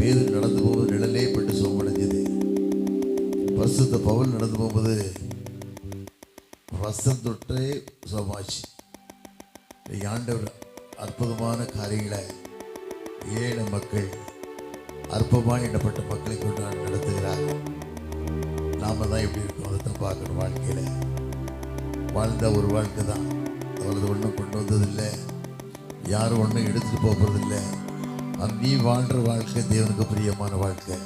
பேர் நடந்து போகும்போது நிழலே பட்டு சோமடைஞ்சது பரிசுத்த பவுல் நடந்து போகும்போது ரசம் தொட்டே சோமாச்சு ஆண்டவர் அற்புதமான காரியங்களை ஏழை மக்கள் அற்பமாக எண்ணப்பட்ட மக்களை கொண்டு நடத்துகிறார். நாம தான் எப்படி இருக்கோம்? அதை தான் பார்க்கணும் வாழ்க்கையில். வாழ்ந்த ஒரு வாழ்க்கை தான். அவரது ஒன்றும் கொண்டு வந்ததில்லை. யாரும் ஒன்றும் எடுத்துகிட்டு போகிறதில்லை அந்த நீ வாழ்கிற வாழ்க்கை தேவனுக்கு பிரியமான வாழ்க்கை.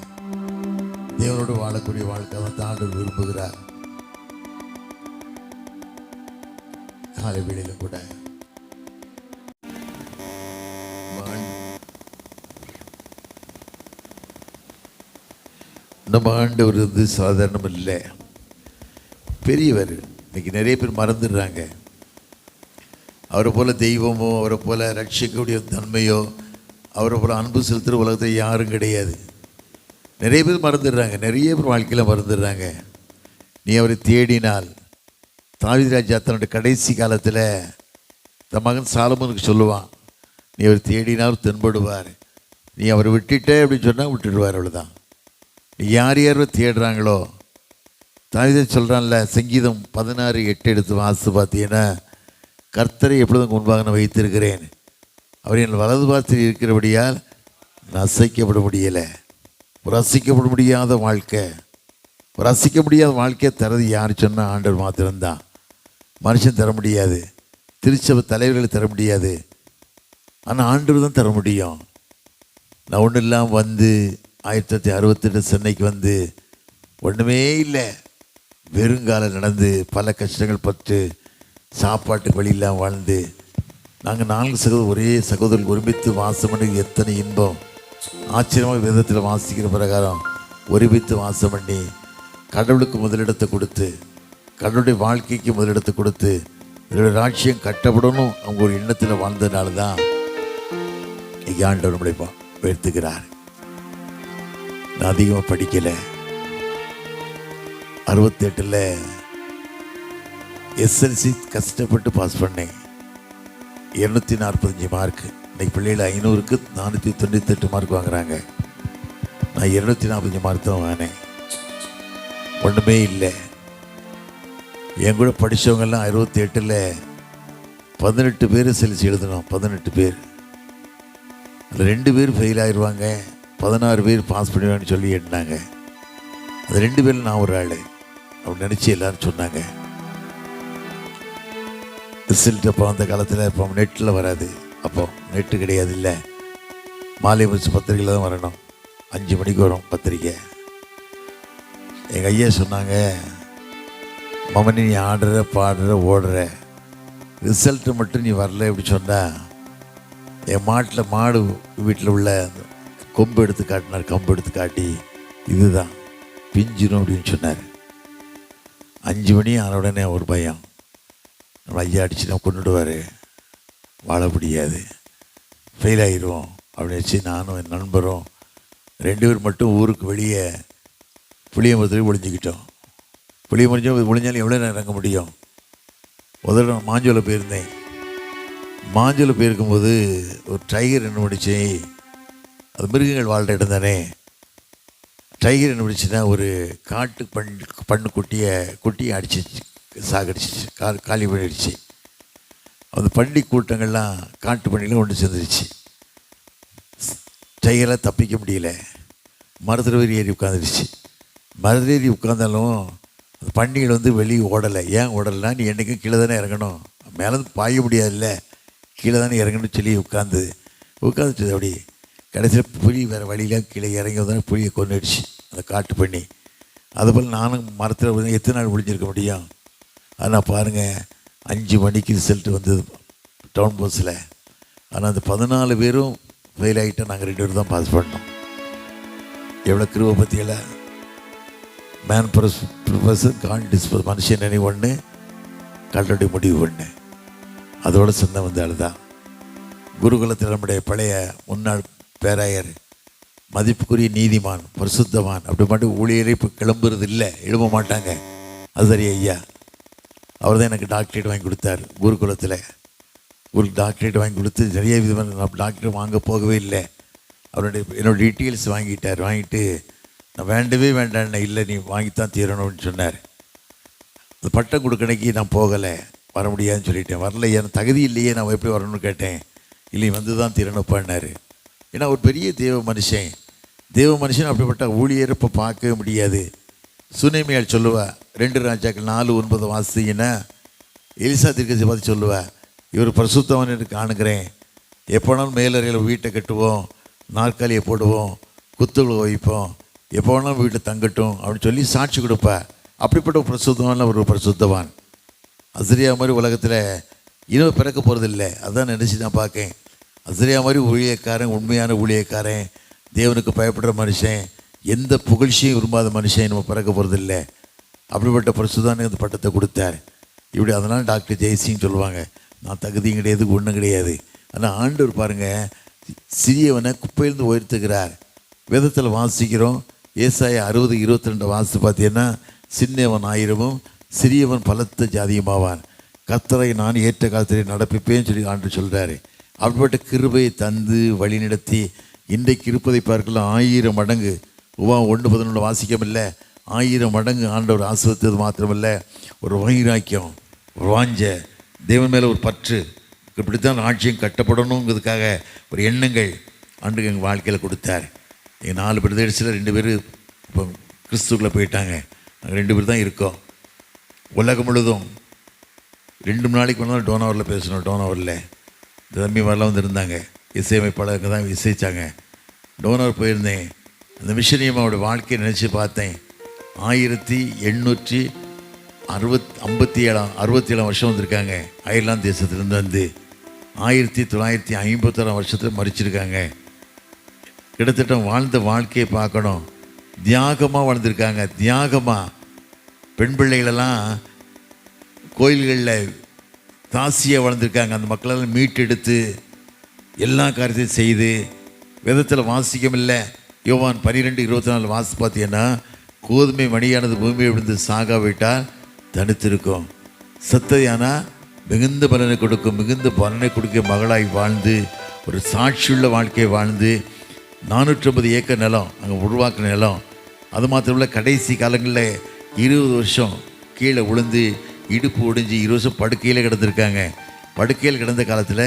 தேவனோடு வாழக்கூடிய வாழ்க்கை அவன் தாண்டு விரும்புகிறார். காலை வேளையில கூட நம்ம ஆண்டவர் வந்து சாதாரணம் இல்லை. பெரியவர். இன்னைக்கு நிறைய பேர் மறந்துடுறாங்க. அவரை போல தெய்வமோ அவரை போல ரட்சிக்கக்கூடிய தன்மையோ அவரை போல அன்பு செலுத்துகிற உலகத்தில் யாரும் கிடையாது. நிறைய பேர் மறந்துடுறாங்க. நிறைய பேர் வாழ்க்கையில் மறந்துடுறாங்க. நீ அவரை தேடினால் தாவீது ராஜா தன்னுடைய கடைசி காலத்தில் தன் மகன் சாலமனுக்கு சொல்லுவான் நீ அவர் தேடினால் தென்படுவார். நீ அவரை விட்டுட்டே அப்படின்னு சொன்னால் விட்டுடுவார் அவ்வளோதான் நீ யார் யார் தேடுறாங்களோ தாவித சொல்கிறான்ல சங்கீதம் பதினாறு எட்டு எடுத்து வாசித்து பார்த்தீங்கன்னா கர்த்தரை எப்பொழுதும் முன்பாக நான் வைத்திருக்கிறேன். அவர் என் வலது பாத்தில் இருக்கிறபடியால் நசைக்கப்பட முடியலை ஒரு முடியாத வாழ்க்கை ரசிக்க முடியாத வாழ்க்கையை தரது யார் சொன்னால் ஆண்டவர் மாத்திரம்தான். மனுஷன் தர முடியாது. திருச்சபை தலைவர்கள் தர முடியாது. ஆனால் ஆண்டவர் தான் தர முடியும். நான் ஒன்றும் இல்லாமல் வந்து ஆயிரத்தி தொள்ளாயிரத்தி அறுபத்தெட்டு சென்னைக்கு வந்து ஒன்றுமே இல்லை. வெறுங்காலம் நடந்து பல கஷ்டங்கள் பட்டு சாப்பாட்டுக்கு வழி இல்லாமல் வாழ்ந்து நாங்கள் நான்கு சகோதரர் ஒரே சகோதரர்கள் ஒருமித்து வாசம் பண்ணி எத்தனை இன்பம். ஆச்சரியமாக விதத்தில் வாசிக்கிற பிரகாரம் ஒருமித்து வாசம் பண்ணி கடவுளுக்கு முதலிடத்தை கொடுத்து கடவுளுடைய வாழ்க்கைக்கு முதலிடத்தை கொடுத்து இதோட ராட்சியம் கட்டப்படணும் அவங்க ஒரு எண்ணத்தில் வாழ்ந்ததுனால தான் இன்னைக்கு ஆண்டவர் நம்மளை உயர்த்துகிறார். நான் அதிகமாக படிக்கலை. அறுபத்தெட்டில் எஸ்எல்சி கஷ்டப்பட்டு பாஸ் பண்ணேன். இரநூத்தி நாற்பத்தஞ்சு மார்க் இன்னைக்கு பிள்ளைகள் ஐநூறுக்கு நானூற்றி தொண்ணூத்தெட்டு மார்க் வாங்குறாங்க. நான் இரநூத்தி நாற்பத்தஞ்சு மார்க் தான் வாங்கினேன். ஒன்றுமே இல்லை. என் கூட படித்தவங்கெல்லாம் அறுபத்தி எட்டில் பதினெட்டு பேர் செலுத்தி எழுதணும் பதினெட்டு பேர். அதில் ரெண்டு பேர் ஃபெயில் ஆயிடுவாங்க பதினாறு பேர் பாஸ் பண்ணுவாங்கன்னு சொல்லி எண்ணாங்க அது ரெண்டு பேரில் நான் ஒரு ஆள். அப்படி நினச்சி எல்லோரும் சொன்னாங்க. ரிசல்ட் அப்போ அந்த காலத்தில் இப்போ நெட்டில் வராது. அப்போது நெட்டு கிடையாது இல்லை மாலை முடிச்சு பத்திரிக்கையில் தான் வரணும். அஞ்சு மணிக்கு வரும் பத்திரிக்கை. எங்கள் ஐயா சொன்னாங்க மமனி நீ ஆடுற பாடுற ஓடுற. ரிசல்ட்டு மட்டும் நீ வரல எப்படி சொன்னால் என் மாட்டில் மாடு வீட்டில் உள்ள கொம்பு எடுத்து காட்டினார் கம்பு எடுத்து காட்டி. இதுதான். பிஞ்சிரும் அப்படின்னு சொன்னார். அஞ்சு மணி ஆன உடனே ஒரு பயம். நம்ம ஐயா அடிச்சுன்னா கொண்டுடுவார் வாழ முடியாது. ஃபெயில் ஆகிடுவோம் அப்படின்னு வச்சு நானும் என் நண்பரும் ரெண்டு பேர் மட்டும் ஊருக்கு வெளியே புளிய மரத்துலேயே ஒழிஞ்சிக்கிட்டோம் புளிய புளியமரம் ஒளிஞ்சாலும் எவ்வளோ நேரம் இறங்க முடியும்? முதல்ல நான் மாஞ்சோலை போயிருந்தேன். மாஞ்சோலை போயிருக்கும்போது ஒரு டைகர் என்ன பண்ணிச்சு? அது மிருகங்கள் வாழ்கிற இடம் தானே. டைகர் என்ன பண்ணிச்சுன்னா ஒரு காட்டு பண் பண்ணு குட்டியை குட்டியை அடிச்சிச்சு சாகடிச்சிச்சு. கா காலி பண்ணிடுச்சு. அந்த பள்ளி கூட்டங்கள்லாம் காட்டு பண்ணிலாம் ஒன்று சேர்ந்துருச்சு. டையெல்லாம் தப்பிக்க முடியல. மரத்தில் ஏறி ஏறி உட்காந்துருச்சு மரத்தில் ஏறி உட்காந்தாலும் அந்த பண்டிகையில் வந்து வெளியே ஓடலை. ஏன் ஓடலைன்னா நீ என்றைக்கும் கீழே தானே இறங்கணும். மேலேருந்து பாய முடியாதுல்ல. கீழே தானே இறங்கணும்னு சொல்லி உட்காந்து உட்காந்துச்சு அப்படி கடைசியில் புலி வேறு வழியில் கீழே இறங்கி வந்தோடனே புளியை கொண்டுடுச்சு அந்த காட்டு பண்ணி அதுபோல் நானும் மரத்தில் எத்தனை நாள் முடிஞ்சிருக்க முடியும்? ஆனால் பாருங்கள் அஞ்சு மணிக்கு ரிசல்ட் வந்தது டவுன் பஸ்ஸில் ஆனால் அந்த பதினாலு பேரும் ஃபெயில் ஆகிட்டா நாங்கள் ரெண்டு பேரும் தான் பாஸ் பண்ணோம். எவ்வளோ கிருவை பற்றியில் மேன் ப்ரஸ் ப்ரொஃபஸர் கான் டிஸ்போஸ் மனுஷன் நினைவு ஒன்று கடலுடைய முடிவு ஒன்று அதோட சின்ன வந்தால் தான். குருகுலத்தில் நம்முடைய பழைய முன்னாள் பேராயர் மதிப்புக்குரிய நீதிமான் பரிசுத்தவான் அப்படி மட்டும் ஊழியரே இப்போ கிளம்புறது இல்லை எழும்ப மாட்டாங்க. அது சரி ஐயா. அவர் தான் எனக்கு டாக்டரேட் வாங்கி கொடுத்தார் குருகுலத்தில். ஒரு டாக்டரேட் வாங்கி கொடுத்து நிறைய விதமான நான் டாக்டர் வாங்க போகவே இல்லை. அவருடைய என்னோடய டீட்டெயில்ஸ் வாங்கிட்டார். வாங்கிட்டு நான் வேண்டவே வேண்டாம் இல்லை நீ வாங்கித்தான் தீரணும்னு சொன்னார். அந்த பட்டம் கொடுக்கணைக்கு நான் போகலை. வர முடியாதுன்னு சொல்லிட்டேன். வரல என் தகுதி இல்லையே நான் எப்படி வரணும்னு கேட்டேன். இல்லை வந்து தான் தீரணுப்பான்னாரு ஏன்னா ஒரு பெரிய தேவ மனுஷன். தேவ மனுஷன் அப்படிப்பட்ட ஊழியர் இப்போ பார்க்கவே முடியாது. சுனைமையால் சொல்லுவா ரெண்டு ராஜாக்கள் நாலு ஒன்பது வாசிங்கன்னா எலிசா திருக்கசி பார்த்து சொல்லுவேன் இவர் பிரசுத்தவன் என்று காணுகிறேன். எப்போனாலும் மேலறையில் வீட்டை கட்டுவோம் நாற்காலியை போடுவோம் குத்துகளை வைப்போம். எப்போ வேணாலும் வீட்டில் தங்கட்டும் அப்படின்னு சொல்லி சாட்சி கொடுப்பேன் அப்படிப்பட்ட ஒரு பிரசுத்தவான் ஒரு பிரசுத்தவான். அசிரியா மாதிரி உலகத்தில் இனிமே பிறக்க போகிறதில்ல அதான் நினச்சி நான் பார்க்கேன். அசிரியா மாதிரி ஊழியக்காரன் உண்மையான ஊழியக்காரன் தேவனுக்கு பயப்படுற மனுஷன் எந்த புகழ்ச்சியும் விரும்பாத மனுஷன் நம்ம பிறக்க போகிறதில்லை அப்படிப்பட்ட பரிசுதானுக்கு அந்த பட்டத்தை கொடுத்தார். இப்படி அதனால் டாக்டர் ஜெய்சிங் சொல்லுவாங்க நான் தகுதியும் கிடையாது ஒன்றும் கிடையாது. ஆனால் ஆண்டவர் பாருங்கள் சிறியவனை குப்பையிலிருந்து உயர்த்துகிறார். வேதத்தில் வாசிக்கிறோம் ஏசாய அறுபது இருபத்தி ரெண்டு வாசித்து பார்த்தீங்கன்னா சின்னவன் ஆயிரமும் சிறியவன் பலத்த ஜாதியமாவான். கர்த்தரை நான் ஏற்ற காலத்திலே நடப்பிப்பேன்னு சொல்லி ஆண்டு சொல்கிறாரு அப்படிப்பட்ட கிருபையை தந்து வழிநடத்தி இன்றைக்கு இருப்பதை பார்க்கலாம் ஆயிரம் மடங்கு. உவா ஒன்று பதினொன்று வாசிக்கமில்ல ஆயிரம் மடங்கு ஆண்டவர் ஆசிரியத்தது மாத்திரமல்ல ஒரு வைராக்கியம் ஒரு வாஞ்ச தேவன் மேலே ஒரு பற்று. இப்படித்தான் ஆட்சியம் கட்டப்படணுங்கிறதுக்காக ஒரு எண்ணங்கள் ஆண்டு எங்கள் வாழ்க்கையில் கொடுத்தார். எங்கள் நாலு பிரதேசத்தில் ரெண்டு பேர் இப்போ கிறிஸ்துக்குள்ளே போயிட்டாங்க. நாங்கள் ரெண்டு பேர் தான் இருக்கோம். உலகம் முழுதும் ரெண்டு மூணு நாளைக்கு முன்னாடி டோனவரில் பேசணும் டோனவரில் இந்த தம்பி மாதிரிலாம் வந்து இருந்தாங்க. இசையமைப்பாளருக்கு தான் இசைச்சாங்க. டோனர் போயிருந்தேன். அந்த மிஷனியம்மாவோட வாழ்க்கையை நினச்சி பார்த்தேன். ஆயிரத்தி எண்ணூற்றி அறுபத் ஐம்பத்தி ஏழாம் அறுபத்தி ஏழாம் வருஷம் வந்திருக்காங்க. அயர்லாந்து தேசத்துலேருந்து வந்து ஆயிரத்தி தொள்ளாயிரத்தி ஐம்பத்தோராம் வருஷத்தில் மறிச்சிருக்காங்க கிட்டத்தட்ட வாழ்ந்த வாழ்க்கையை பார்க்கணும். தியாகமாக வாழ்ந்திருக்காங்க. தியாகமாக பெண் பிள்ளைகளெல்லாம் கோயில்களில் தாசியாக வளர்ந்துருக்காங்க அந்த மக்களெல்லாம் மீட்டெடுத்து எல்லா காரியத்தையும் செய்து விதத்தில் வாசிக்கமில்லை யோவான் பன்னிரெண்டு இருபத்தி நாலு வாசி பார்த்தீங்கன்னா கோதுமை மணியானது பூமியை விழுந்து சாகாவிட்டால் தனித்திருக்கும். சத்ததியானா மிகுந்த பலனை கொடுக்கும் மிகுந்த பலனை கொடுக்க மகளாய் வாழ்ந்து ஒரு சாட்சியுள்ள வாழ்க்கையை வாழ்ந்து நானூற்றம்பது ஏக்கர் நிலம் அங்கே உருவாக்கின நிலம். அது மாத்திரமில்ல கடைசி காலங்களில் இருபது வருஷம் கீழே விழுந்து இடுப்பு ஒடிஞ்சு இருபது வருஷம் படுக்கையில் கிடந்திருக்காங்க. படுக்கையில் கிடந்த காலத்தில்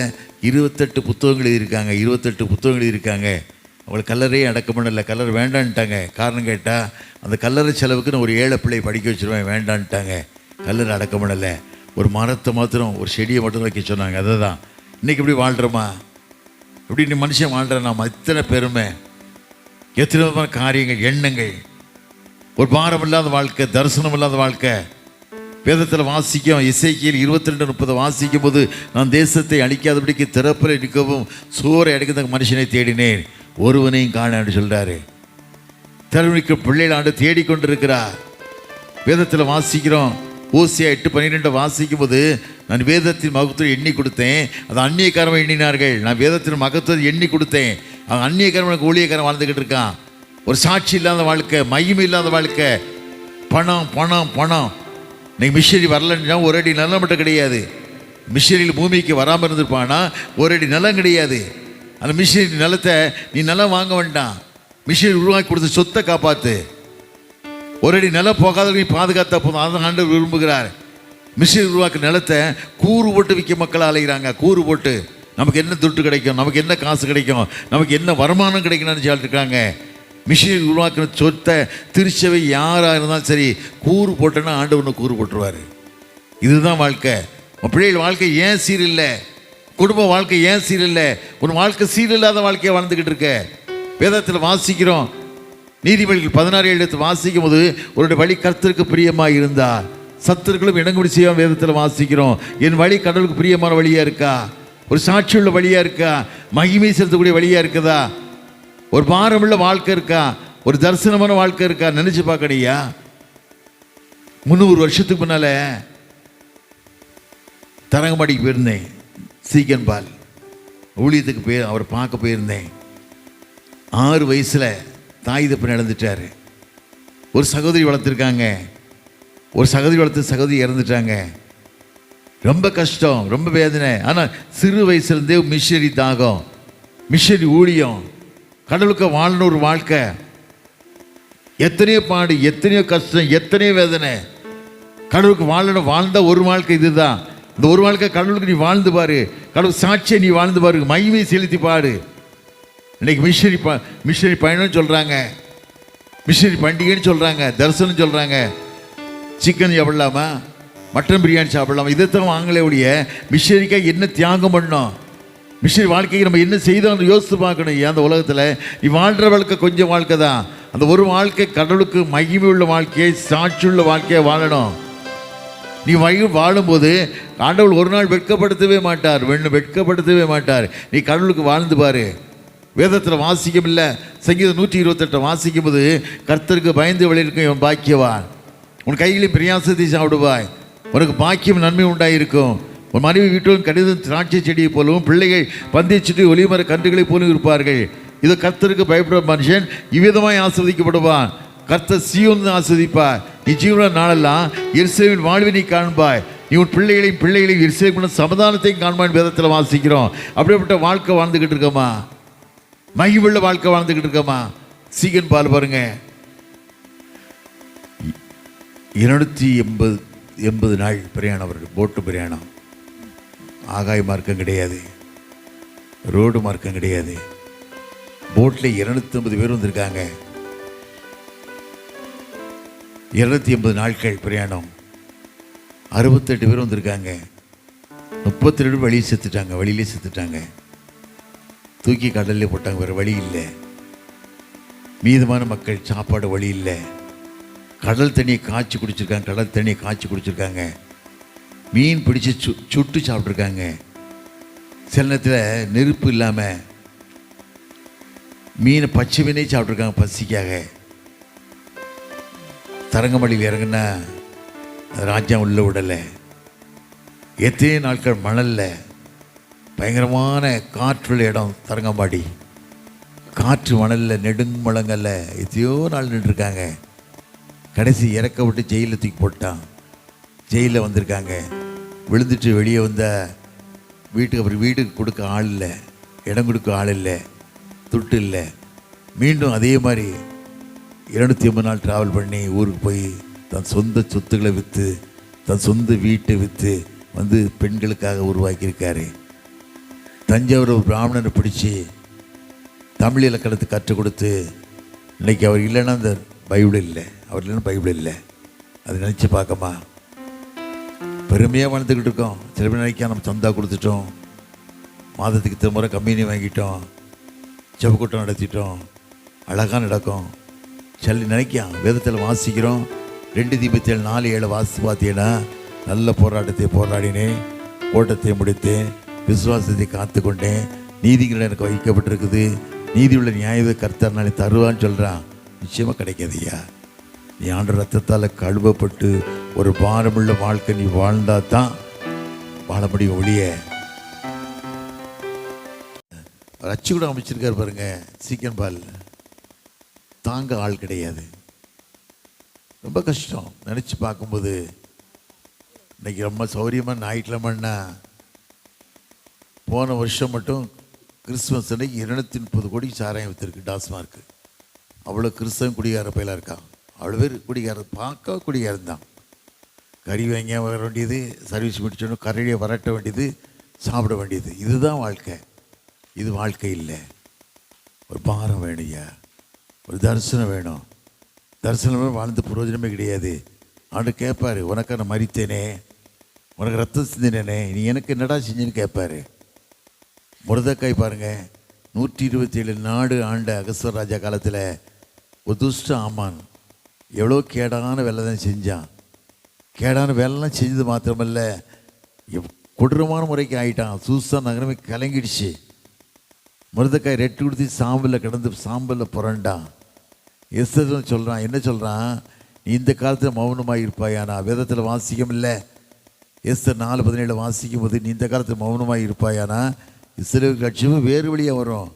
இருபத்தெட்டு புத்தகங்கள் எழுதியிருக்காங்க இருபத்தெட்டு புத்தகங்கள் எழுதியிருக்காங்க. அவங்களுக்கு கல்லறையே அடக்க பண்ணல கல்லர் வேண்டான்ட்டாங்க. காரணம் கேட்டால் அந்த கல்லறை செலவுக்குன்னு ஒரு ஏழை பிள்ளை படிக்க வச்சுருவேன். வேண்டான்ட்டாங்க. கல்லறை அடக்க பண்ணலை ஒரு மரத்தை மாத்திரம் ஒரு செடியை மட்டும் வைக்க சொன்னாங்க. அதை தான் இன்றைக்கி இப்படி வாழ்கிறோமா இப்படி நீ மனுஷன் வாழ்கிறேன் நாம்? இத்தனை பெருமை. எத்தனை விதமான காரியங்கள் எண்ணங்கள். ஒரு பாரம் இல்லாத வாழ்க்கை தரிசனம் இல்லாத வாழ்க்கை. வேதத்தில் வாசிக்கும் இசைக்கியில் இருபத்தி ரெண்டு முப்பது வாசிக்கும் போது நான் தேசத்தை அழிக்காதபடிக்கு திறப்பில் நிற்கவும் சோரை அடிக்கிற மனுஷனை தேடினேன். ஒருவனையும் காண சொல்கிறாரு தலைமுறைக்கு பிள்ளைகள் ஆண்டு தேடிக்கொண்டிருக்கிறார். வேதத்தில் வாசிக்கிறோம். ஓசியா எட்டு பன்னிரெண்டு வாசிக்கும் போது நான் வேதத்தின் மகத்துவம் எண்ணி கொடுத்தேன். அது அந்நியக்காரமாக எண்ணினார்கள். நான் வேதத்தின் மகத்துவத்தை எண்ணி கொடுத்தேன். அவன் அந்நியக்காரனுக்கு ஊழியக்காரன் வாழ்ந்துக்கிட்டு இருக்கான். ஒரு சாட்சி இல்லாத வாழ்க்கை மையம் இல்லாத வாழ்க்கை. பணம் பணம் பணம். நீ மிஷினரி வரலன்னா ஒரு அடி நிலம் மட்டும் கிடையாது. மிஷினரியில் பூமிக்கு வராமல் இருந்திருப்பானா? ஒரு அடி நிலம் கிடையாது. அந்த மிஷினரி நிலத்தை நீ நிலம் வாங்க வேண்டாம். மிஷினரி உருவாக்கி கொடுத்த சொத்தை காப்பாற்று ஒரு அடி நிலம் போகாத நீ பாதுகாத்தா போதும். அதான் ஆண்டு விரும்புகிறார். மிஷினரி உருவாக்க நிலத்தை கூறு போட்டு விற்க மக்கள் அலைகிறாங்க கூறு போட்டு. நமக்கு என்ன துட்டு கிடைக்கும்? நமக்கு என்ன காசு கிடைக்கும்? நமக்கு என்ன வருமானம் கிடைக்கணும்னு சொல்லிட்டு இருக்காங்க. மிஷினரி உருவாக்கின சொத்தை திருச்சவை யாராக இருந்தாலும் சரி கூறு போட்டேன்னா ஆண்டவனை கூறு போட்டுருவார். இதுதான் வாழ்க்கை. பிள்ளைகள் வாழ்க்கை ஏன் சீரில்லை குடும்ப வாழ்க்கை ஏன் சீரில்லை? உன் வாழ்க்கை சீரில்லாத வாழ்க்கையை வாழ்ந்துக்கிட்டு இருக்க? வேதத்தில் வாசிக்கிறோம். நீதிபதிகள் பதினாறு எழுத்து வாசிக்கும் போது உன்னுடைய வழி கர்த்தருக்கு பிரியமாக இருந்தா. சத்துருக்களும் இணங்குடி செய்யாம வேதத்தில் வாசிக்கிறோம்? என் வழி கடவுளுக்கு பிரியமான வழியாக இருக்கா? ஒரு சாட்சியுள்ள வழியாக இருக்கா? மகிமை செலுத்தக்கூடிய வழியாக இருக்குதா? ஒரு பாரமுள்ள வாழ்க்கை இருக்கா? ஒரு தரிசனமான வாழ்க்கை இருக்கா? நினச்சி பார்க்கணியா முந்நூறு வருஷத்துக்கு முன்னால் தரங்கம்பாடிக்கு போயிருந்தேன். சீக்கன் பால் ஊழியத்துக்கு போய் அவரை பார்க்க போயிருந்தேன். ஆறு வயசில் தாய் தப்பு நடந்துட்டாரு ஒரு சகோதரி வளர்த்துருக்காங்க. ஒரு சகோதரி வளர்த்து சகோதரி இறந்துட்டாங்க. ரொம்ப கஷ்டம் ரொம்ப வேதனை. ஆனால் சிறு வயசுலேருந்தே மிஷினரி தாகம் மிஷினரி ஊழியம். கடவுளுக்கு வாழணும் ஒரு வாழ்க்கை. எத்தனையோ பாடு எத்தனையோ கஷ்டம் எத்தனையோ வேதனை. கடவுளுக்கு வாழணும் வாழ்ந்த ஒரு வாழ்க்கை இதுதான். இந்த ஒரு வாழ்க்கை கடவுளுக்கு நீ வாழ்ந்து பாரு. கடவுள் சாட்சியை நீ வாழ்ந்து பாரு. மகிமை செலுத்தி பாடு இன்னைக்கு மிஷினரி ப மிஷனரி பயணம்னு சொல்கிறாங்க மிஷினரி பண்டிகைன்னு சொல்கிறாங்க தரிசனம் சொல்கிறாங்க சிக்கன் சாப்பிடலாமா? மட்டன் பிரியாணி சாப்பிடலாமா? இதைத்தான் வாங்கலே ஒழிய மிஷினரிக்காக என்ன தியாகம் பண்ணோம் மிஷினரி வாழ்க்கைக்கு நம்ம என்ன செய்தோம் யோசித்து பார்க்கணும் ஏன் அந்த உலகத்தில். நீ வாழ்கிற வாழ்க்கை கொஞ்சம் வாழ்க்கை தான் அந்த ஒரு வாழ்க்கை கடவுளுக்கு மகிமை உள்ள வாழ்க்கையை சாட்சியுள்ள வாழ்க்கையை வாழணும். நீ வழி வாழும்போது ஆண்டவர் ஒரு நாள் வெட்கப்படுத்தவே மாட்டார் வெண்ணு வெட்கப்படுத்தவே மாட்டார். நீ கடவுளுக்கு வாழ்ந்து பாரு. வேதத்தில் வாசிக்கும் இல்லை சங்கீதம் நூற்றி இருபத்தெட்டை வாசிக்கும் போது கர்த்தருக்கு பயந்து வழியிருக்கும் இவன் பாக்கியவான். உன் கையிலே பிரியாசத்தை சாப்பிடுவாய். உனக்கு பாக்கியம் நன்மை உண்டாயிருக்கும். உன் மனைவி வீட்டிலும் கடிதம் திராட்சை செடியை போலவும் பிள்ளைகள் பந்திச்சுட்டு ஒளிமர கன்றுகளைப் போலும் இருப்பார்கள். இது கர்த்தருக்கு பயப்பட மனுஷன் இவ்விதமாய் ஆஸ்வதிக்கப்படுவான் கர்த்தர் சீயோன்னு ஆஸ்வதிப்பார் நீ ஜீவன நாளெல்லாம் எருசலேமின் வாழ்வை நீ காண்பாய். நீ உன் பிள்ளைகளையும் பிள்ளைகளையும் எருசலேமின் சமாதானத்தையும் காண்பான் வேதத்தில் வாசிக்கிறோம். அப்படிப்பட்ட வாழ்க்கை வாழ்ந்துக்கிட்டு இருக்கோமா? மகிமுள்ள வாழ்க்கை வாழ்ந்துக்கிட்டு இருக்கோமா? சீக்கன் பால் பாருங்க. இருநூத்தி எண்பது எண்பது நாள் பிரயாணம் அவர்கள் போட்டு பிரயாணம். ஆகாய மார்க்கம் கிடையாது. ரோடு மார்க்கம் கிடையாது. போட்டில் இருநூத்தி ஐம்பது பேர் வந்திருக்காங்க. இருநூத்தி எண்பது நாட்கள் பிரயாணம். அறுபத்தெட்டு பேர் வந்திருக்காங்க. முப்பத்தி ரெண்டு வழியை செத்துட்டாங்க வழியிலே செத்துட்டாங்க. தூக்கி கடல்ல போட்டாங்க வேறு வழி இல்லை. மீதமான மக்கள் சாப்பாடு வழி இல்லை. கடல் தண்ணியை காய்ச்சி குடிச்சிருக்காங்க கடல் தண்ணியை காய்ச்சி குடிச்சிருக்காங்க. மீன் பிடிச்சி சு சுட்டு சாப்பிட்ருக்காங்க சில நேரத்தில் நெருப்பு இல்லாமல் மீனை பச்சை மீனே சாப்பிட்ருக்காங்க பசிக்காக. தரங்கமடியில் இறங்கின ராஜா உள்ள விடலை எத்தனை நாட்கள் மணலில் பயங்கரமான காற்றுள்ள இடம் தரங்கம்பாடி. காற்று மணலில் நெடுங்குமலங்கள்ல எத்தையோ நாள் நின்றுருக்காங்க. கடைசி இறக்க விட்டு ஜெயிலில் தூக்கி போட்டான். ஜெயிலில் வந்திருக்காங்க. விழுந்துட்டு வெளியே வந்த வீட்டுக்கு அப்புறம் வீட்டுக்கு கொடுக்க ஆள் இல்லை இடம் கொடுக்க ஆள் இல்லை துட்டு இல்லை. மீண்டும் அதே மாதிரி இரநூத்தி ஐம்பது நாள் ட்ராவல் பண்ணி ஊருக்கு போய் தன் சொந்த சொத்துக்களை விற்று தன் சொந்த வீட்டை விற்று வந்து பெண்களுக்காக உருவாக்கியிருக்காரு. தஞ்சாவூர் ஒரு பிராமணனை பிடிச்சி தமிழ் இலக்கணத்தை கற்றுக் கொடுத்து இன்றைக்கி அவர் இல்லைன்னா அந்த பைபிள் இல்லை. அவர் இல்லைன்னா பைபிள் இல்லை. அது நினச்சி பார்க்கமா. பெருமையாக வளர்ந்துக்கிட்டு இருக்கோம். சில பேர் நினைக்க நம்ம சந்தா கொடுத்துட்டோம். மாதத்துக்கு இத்தனை முறை கம்பெனி வாங்கிட்டோம். செவக்கூட்டம் நடத்திட்டோம். அழகாக நடக்கும். சொல்லி நினைக்கான் வேதத்தில் வாசிக்கிறோம். ரெண்டு தீபத்தில் நாலு ஏழு வாசி பார்த்தீங்கன்னா நல்ல போராட்டத்தை போராடினேன் ஓட்டத்தை முடித்தேன். விசுவாசத்தை காத்து கொண்டேன். நீதிகள் எனக்கு வைக்கப்பட்டிருக்குது. நீதியுள்ள நியாயத்தை கர்த்தர் நான் தருவான்னு சொல்கிறான் நிச்சயமாக கிடைக்காதுய்யா நீ ஆண்டு ரத்தத்தால் கழுவப்பட்டு ஒரு பாரமுள்ள வாழ்க்கை நீ வாழ்ந்தா தான் வாழ முடியும் ஒழிய. அவர் கூட அமைச்சிருக்காரு பாருங்க சீக்கன் பால் தாங்க ஆள் கிடையாது. ரொம்ப கஷ்டம். நினச்சி பார்க்கும்போது இன்னைக்கு ரொம்ப சௌரியமாக ஞாயிற்றுக்கிழமைன்னா போன வருஷம் மட்டும் கிறிஸ்துமஸ் அன்னைக்கு இருநூத்தி முப்பது கோடி சாராயம் விற்றுருக்கு டாஸ்மார்க்கு அவ்வளோ கிறிஸ்தவன் குடிகார பயிலாக இருக்கான். அவ்வளோ பேர் குடிகார பார்க்க குடிகாரன் தான். கறி வாங்கியா வர வேண்டியது சர்வீஸ் முடிச்சோன்னு கரையை வரட்ட வேண்டியது சாப்பிட வேண்டியது. இதுதான் வாழ்க்கை. இது வாழ்க்கை இல்லை. ஒரு பாரம் வேணுயா ஒரு தரிசனம் வேணும். தரிசனமே வாழ்ந்து பிரயோஜனமே கிடையாது. ஆண்டு கேட்பாரு உனக்கு நான் மறித்தேனே உனக்கு ரத்தம் சிந்தினேனே. நீ எனக்கு என்னடா செஞ்சுன்னு கேட்பார் முருதக்காய் பாருங்கள் நூற்றி இருபத்தி ஏழு நாடு ஆண்ட அகஸ்வர் ராஜா காலத்தில் ஒரு துஷ்ட ஆமான். எவ்வளோ கேடான வேலை தான் செஞ்சான். கேடான வேலைலாம் செஞ்சது மாத்திரமல்ல கொடூரமான முறைக்கு ஆயிட்டான். சூசா நகரமே கலங்கிடுச்சு. முருதக்காய் ரெட்டு கொடுத்து சாம்பலில் கிடந்து சாம்பலில் புரண்டான். எஸ்தர் சொல்கிறான் என்ன சொல்கிறான் நீ இந்த காலத்தில் மௌனமாக இருப்பாயானா வேதத்தில் வாசிக்கும் இல்லை. எஸ்தர் நாலு பதினேழு வாசிக்கும் போது நீ இந்த காலத்தில் மௌனமாக இருப்பாயானா இஸ்ரேல் கட்சியும் வேறு வழியாக வரும்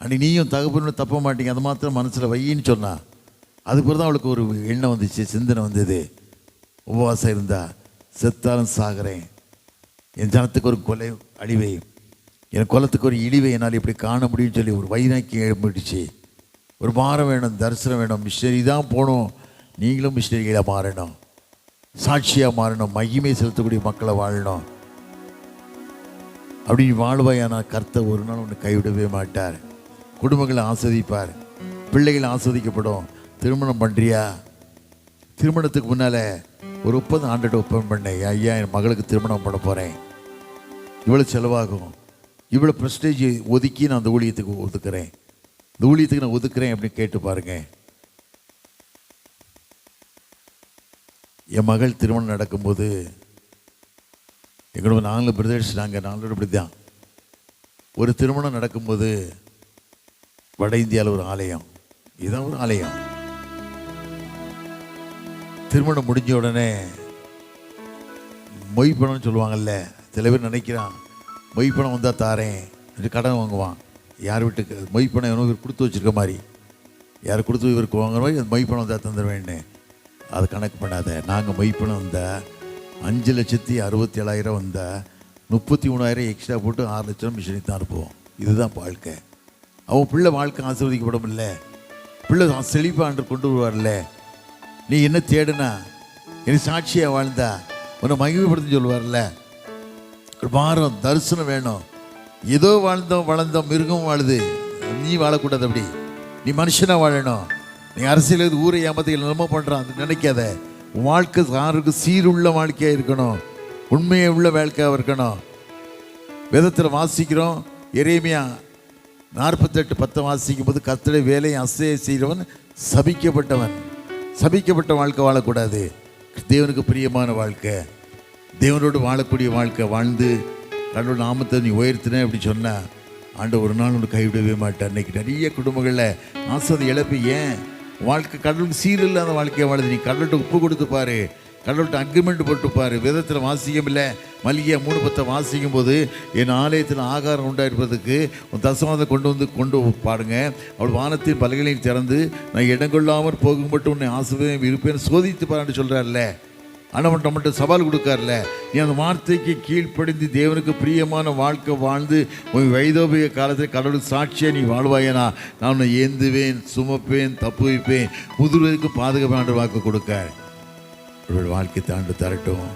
அன்னைக்கு நீயும் தகப்பன்னு தப்ப மாட்டீங்க. அது மாத்திரம் மனசில் வையின்னு சொன்னான். அதுக்கு தான் அவளுக்கு ஒரு எண்ணம் வந்துச்சு சிந்தனை வந்தது. உபவாசம் இருந்தா செத்தாலும் சாகிறேன். என் ஜனத்துக்கு ஒரு கொலை அழிவை என் குலத்துக்கு ஒரு இழிவை என்னால் இப்படி காண முடியும்னு சொல்லி ஒரு வைராக்கி எழுப்பிடுச்சு ஒரு மாற வேணும் தரிசனம் வேணும். மிஷினரி தான் போகணும். நீங்களும் மிஷினரிகளாக மாறணும். சாட்சியாக மாறணும். மகிமை செலுத்தக்கூடிய மக்களை வாழணும். அப்படி வாழ்வாயான கர்த்தர் ஒரு நாள் ஒன்று கைவிடவே மாட்டார். குடும்பங்களை ஆஸ்வதிப்பார். பிள்ளைகள் ஆஸ்வதிக்கப்படும். திருமணம் பண்ணுறியா திருமணத்துக்கு முன்னால் ஒரு ஒப்பந்தம் ஆண்டுகிட்ட ஒப்பந்தம் பண்ணேன். ஐயா என் மகளுக்கு திருமணம் பண்ண போகிறேன் இவ்வளோ செலவாகும். இவ்வளோ ப்ரெஸ்டேஜ் ஒதுக்கி நான் அந்த ஊழியத்துக்கு ஒதுக்குறேன். இந்த ஊழியத்துக்கு நான் ஒதுக்குறேன் அப்படின்னு கேட்டு பாருங்க. என் மகள் திருமணம் நடக்கும்போது எங்களோட நாலு பிரதர்ஸ் நாங்கள் நாலு இப்படி தான் ஒரு திருமணம் நடக்கும்போது வட இந்தியாவில் ஒரு ஆலயம். இதுதான் ஒரு ஆலயம். திருமணம் முடிஞ்ச உடனே மொய் பணம்னு சொல்லுவாங்கல்ல சில பேர் நினைக்கிறான் மொய் பணம் வந்தால் தாரேன் கடன் வாங்குவான். யார் வீட்டுக்கு மொய் பணம் எவனோ இவர் கொடுத்து வச்சிருக்க மாதிரி. யார் கொடுத்து இவருக்கு வாங்குற மாதிரி அந்த மொய் பணம் வந்தால் தந்துடுவேன்னு அதை கணக்கு பண்ணாத. நாங்கள் மொய் பணம் வந்தால் அஞ்சு லட்சத்தி அறுபத்தி ஏழாயிரம் வந்தால் முப்பத்தி மூணாயிரம் எக்ஸ்ட்ரா போட்டு ஆறு லட்சம் மிஷினுக்கு தான் அனுப்புவோம். இதுதான் வாழ்க்கை. அவன் பிள்ளை வாழ்க்கை ஆசீர்வதிக்கப்படும் இல்லை. பிள்ளை செழிப்பாண்டு கொண்டு வருவார்ல நீ என்ன தேடுனா என்ன சாட்சியாக வாழ்ந்தா உன்னை மகிமைப்படுத்தி சொல்லுவார்ல ஒரு வாரம் தரிசனம் வேணும். ஏதோ வாழ்ந்தோம் வளர்ந்தோம் மிருகம் வாழுது. நீ வாழக்கூடாது அப்படி. நீ மனுஷனாக வாழணும். நீ அரசியல் ஊரை ஏமாத்தி நிலம பண்ணுறான் அது நினைக்காத. உன் வாழ்க்கை யாருக்கு சீருள்ள வாழ்க்கையாக இருக்கணும். உண்மையை உள்ள வாழ்க்கையாக இருக்கணும். விதத்தில் வாசிக்கிறோம் எரேமியா நாற்பத்தெட்டு பத்தை வாசிக்கும் போது கத்தடை வேலையை அசைய செய்கிறவன் சபிக்கப்பட்டவன். சபிக்கப்பட்ட வாழ்க்கை வாழக்கூடாது. தேவனுக்கு பிரியமான வாழ்க்கை. தேவனோடு வாழக்கூடிய வாழ்க்கை வாழ்ந்து தன்னோட நாமத்தை நீ உயர்த்தின அப்படி சொன்ன. ஆண்டு ஒரு நாள் ஒன்று கைவிடவே மாட்டேன் இன்னைக்கு நிறைய குடும்பங்களில் ஆசை இழப்பு ஏன்? வாழ்க்கை கடவுள் சீரில்லாத வாழ்க்கையை வாழுது. நீ கடவுள்கிட்ட உப்பு கொடுத்து பாரு. கடவுள்கிட்ட அக்ரிமெண்ட் போட்டு பாரு. விதத்தில் வாசிக்கும் இல்லை. மல்லிகை மூணு பத்தை வாசிக்கும் போது என் ஆலயத்தில் ஆகாரம் உண்டாயிருப்பதற்கு உன் தசமாதம் கொண்டு வந்து கொண்டு பாருங்க. அவள் வானத்தின் பலகைகளையும் திறந்து நான் இடங்கொள்ளாமல் போகும் மட்டும் உன்னை ஆசை இருப்பேன்னு சோதித்து பாருன்னு சொல்கிறார்ல ஆனவன்ட்ட மட்டும் சவால் கொடுக்கார்ல. நீ அந்த வார்த்தைக்கு கீழ்ப்படிந்து தேவனுக்கு பிரியமான வாழ்க்கை வாழ்ந்து உன் வைதோபிய காலத்தில் கடவுள் சாட்சியாக நீ வாழ்வாயனா? நான் உன்னை ஏந்துவேன் சுமப்பேன் தப்பு வைப்பேன் முதிர்வதற்கு பாதுகாப்பான வாக்கு கொடுக்க இவள் வாழ்க்கை தாண்டு தரட்டும்.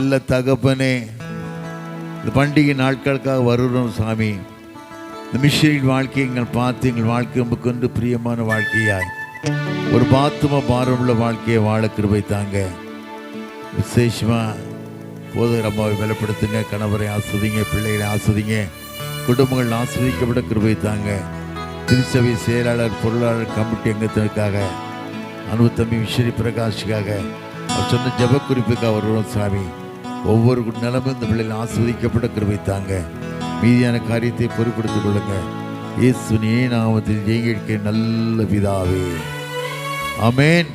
நல்ல தகப்பனே இந்த பண்டிகை நாட்களுக்காக வருகிறோம் சாமி. இந்த மிஷனின் வாழ்க்கையை எங்கள் பார்த்து எங்கள் வாழ்க்கை ரொம்ப கொண்டு பிரியமான வாழ்க்கையாய். ஒரு பாத்தும பாரமுள்ள வாழ்க்கையை வாழ கிருபை தாங்க. விசேஷமாக போதகர் அம்மாவை பலப்படுத்துங்க கணவரை ஆஸ்வதிங்க பிள்ளைகளை ஆஸ்வதிங்க குடும்பங்கள் ஆஸ்வதிக்கப்பட கிருபை தாங்க. திருச்சபை செயலாளர் பொருளாளர் கமிட்டி அங்கத்தினருக்காக அனு தம்பி விஸ்வரி பிரகாஷுக்காக அவர் சொன்ன ஜெப குறிப்புக்காக வருவோம் சாமி. ஒவ்வொரு நிலமும் இந்த பிள்ளைகள் ஆஸ்வதிக்கப்பட கிருபை தாங்க மீதியான காரியத்தை பொறுப்படுத்திக் கொள்ளுங்க. இயேசுனே நாமத்தில் ஜெயிக்க நல்ல பிதாவே. அமேன்